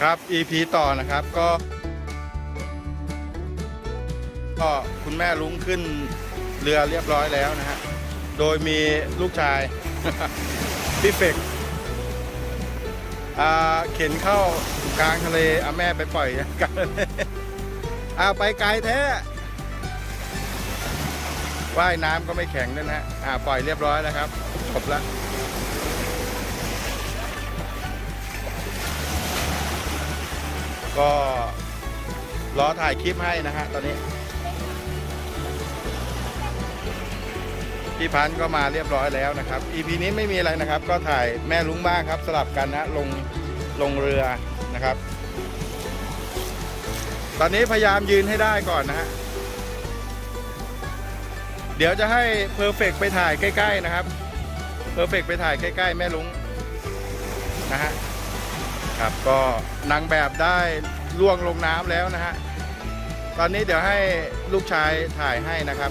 ครับ EP ต่อนะครับก็ก็คุณแม่ลุงขึ้นเรือเรียบร้อยแล้วนะฮะ โดยมีลูกชาย พี่เฟกเข็นเข้ากลางทะเลเอาแม่ไปปล่อยกลางทะเลเอาไปไกลแท้ว่ายน้ำก็ไม่แข็งด้วยนะฮะอ่าปล่อยเรียบร้อยแล้วครับจบแล้ว ก็รอถ่ายคลิปให้นะฮะตอนนี้ พี่พันธ์ก็มาเรียบร้อยแล้วนะครับ EP นี้ไม่มีอะไรนะครับ ก็ถ่ายแม่ลุงบ้างครับ สลับกันนะลงลงเรือนะครับ ตอนนี้พยายามยืนให้ได้ก่อนนะฮะเดี๋ยวจะให้เพอร์เฟกไปถ่ายใกล้ ๆ นะครับเพอร์เฟกไปถ่ายใกล้ ๆ แม่ลุงนะฮะ ครับก็นางแบบได้ล่วงลงน้ำแล้วนะฮะ ตอนนี้เดี๋ยวให้ลูกชายถ่ายให้นะครับ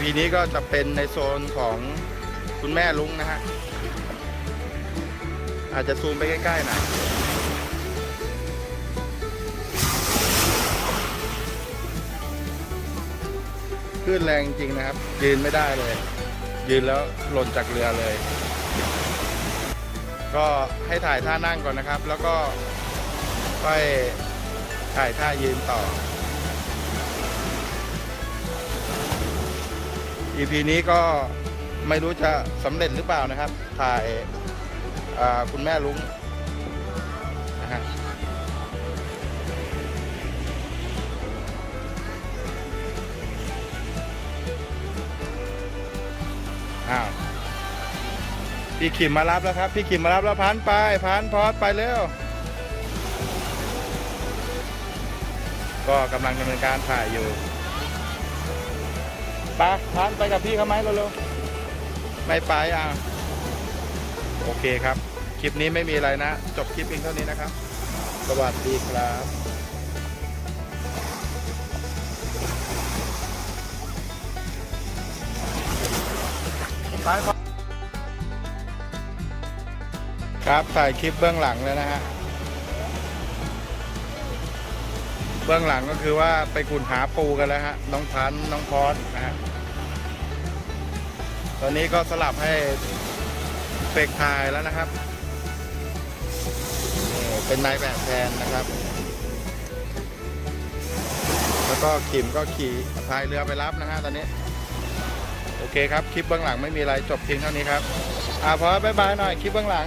พีนี้ก็จะเป็นในโซนของคุณแม่ลุงนะฮะ อาจจะซูมไปใกล้ๆหน่อยคลื่นแรงจริงนะครับ ยืนไม่ได้เลย ยืนแล้วหล่นจากเรือเลย ก็ให้ถ่ายท่านั่งก่อนนะครับ แล้วก็ค่อยถ่ายท่ายืนต่อ EP นี้ก็ไม่รู้จะสำเร็จหรือเปล่านะครับ ถ่ายคุณแม่ลุงนะฮะอ้าว พี่ขิมมารับแล้วครับ พี่ขิมมารับแล้วพันไปพันพอดไปเร็ว ก็กำลังดำเนินการถ่ายอยู่ไปพันไปกับพี่เขาไหมเร็วๆไม่ไปอะโอเคครับ คลิปนี้ไม่มีอะไรนะ จบคลิปเพียงเท่านี้นะครับ สวัสดีครับไป ครับครับถ่ายคลิปเบื้องหลังแล้วนะฮะ เบื้องหลังก็คือว่าไปขุดหาปูกันแล้วฮะ น้องพันน้องพอดนะฮะ ตอนนี้ก็สลับให้เฟกถ่ายแล้วนะครับ เป็นนายแบบแทนนะครับ แล้วก็ขิมก็ขี่พายเรือไปรับนะฮะตอนนี้ โอเคครับ คลิปเบื้องหลังไม่มีอะไรจบเพียงเท่านี้ครับอ่าพอบายบายหน่อยคลิปเบื้องหลัง